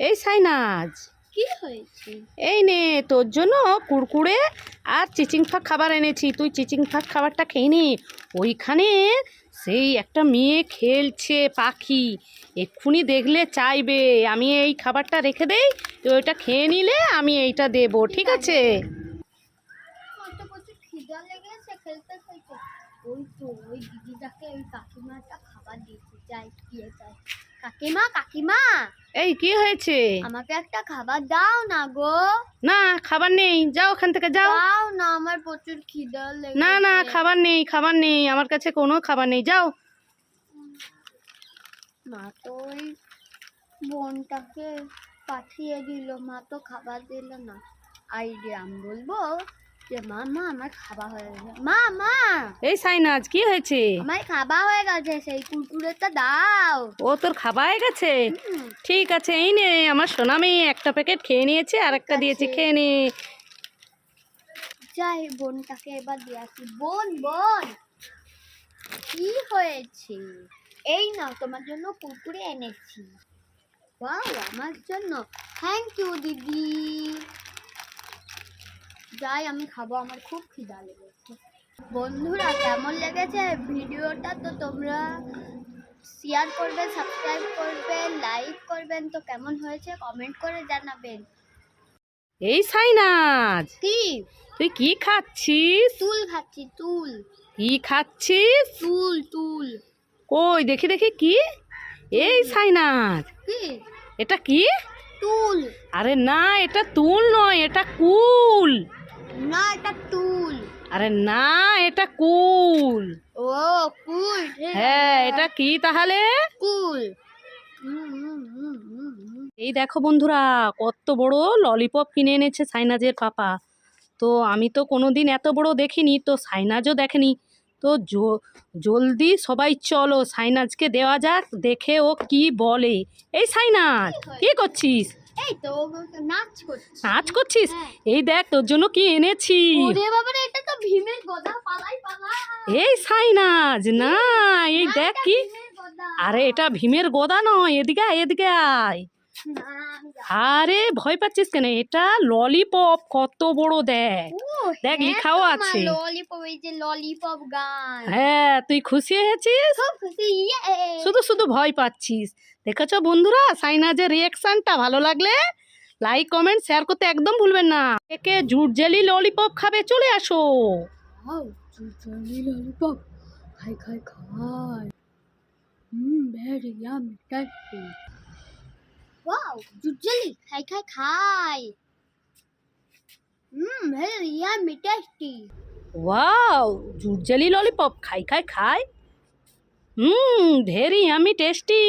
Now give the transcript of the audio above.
এই সাইনাজ। কি হয়েছে? এই নে তোর জন্য কুড়কুড়ে আর চিচিং ফাঁক খাবার এনেছি। তুই চিচিং ফাঁক খাবারটা খেয়ে নে। ওইখানে সেই একটা মেয়ে খেলছে পাখি। এক্ষুনি দেখলে চাইবে। আমি এই খাবারটা রেখে দেই তুই ওইটা খেয়ে নিলে আমি এইটা দেব ঠিক আছে? তো ওই তো ওই দিদিটাকে ওই কাকিমাটা খাবার দিয়েছে যাই দিয়ে যাই কাকিমা কাকিমা। এই কি হয়েছে? আমাকে একটা খাবার দাও না গো। না খাবার নেই। যাও ওখান থেকে যাও। দাও না আমার প্রচুর খিদা লেগেছে। না না খাবার নেই খাবার নেই। আমার কাছে কোনো খাবার নেই। যাও। মা তো ওই বোনটাকে পাঠিয়ে দিল। মা তো খাবার দিল না। আইডিয়া আমি বলব। যে মা মা আমার খাবার হয়ে গেছে। মা মা এই সাইনাজ কি হয়েছে? আমার হয়ে গেছে সেই কুরকুরেটা দাও। ও তোর খাবার গেছে? ঠিক আছে এই নে আমার সোনা মেয়ে একটা প্যাকেট খেয়ে নিয়েছে আর একটা দিয়েছি খেয়ে নে। যাই বোনটাকে এবার দিয়ে আসি। বোন বোন! কি হয়েছে? এই তোমার জন্য কুরকুরে এনেছি। ওয়াও আমার জন্য। থ্যাংক ইউ দিদি। যাই আমি খাব আমার খুব খিদা লেগেছে। বন্ধুরা কেমন লেগেছে ভিডিওটা? তো তোমরা শেয়ার করবেন সাবস্ক্রাইব করবেন লাইক করবেন তো কেমন হয়েছে কমেন্ট করে জানাবেন। এই সাইনাজ কি? তুই কি খাচ্ছিস? তুল খাচ্ছি তুল কি খাচ্ছিস? তুল তুল কই দেখি দেখি কি? এই সাইনাজ কি? এটা কি? তুল আরে না এটা তুল নয় এটা কুল। না এটা তুল আরে না এটা কুল। ও কুল হ্যাঁ এটা কি তাহলে? কুল। এই দেখো বন্ধুরা কত বড় ললিপপ কিনে এনেছে সাইনাজের পাপা। তো আমি তো কোনো দিন এত বড় দেখিনি তো সাইনাজও দেখেনি। তো জলদি সবাই চলো সাইনাজকে দেওয়া যাক দেখে ও কি বলে। এই সাইনাজ কি করছিস? এই তো নাচ করছিস নাচ করছিস? হ্যাঁ। এই দেখ তোর জন্য কি এনেছি। ওরে বাবা এটা তো ভীমের গদা পালাই পালাই। এই সাইনাজ না এই দেখ কি। আরে এটা ভীমের গদা নয় এদিকে এদিকে আয়। আরে ভয় পাচ্ছিস কেন? এটা ললিপপ কত বড় দেখ। দেখ, হ্যাঁ লিখাও আছে। ললিপপ এই যে ললিপপ গান হ্যাঁ তুই খুশি হয়েছিস? খুব খুশি শুধু শুধু ভয় পাচ্ছিস। দেখেছ বন্ধুরা? সাইনাজের রিয়াকশনটা ভালো লাগলে লাইক কমেন্ট শেয়ার করতে একদম ভুলবেন না। একে জুট জেলি ললিপপ খাবে চলে আসো। ললিপপ খাই খাই খাই। Hmm very yummy tasty wow চুচলি খাই খাই খাই hmm very yummy tasty wow জুট জেলি ললিপপ খাই খাই খাই হুম ভেরি আমি টেস্টি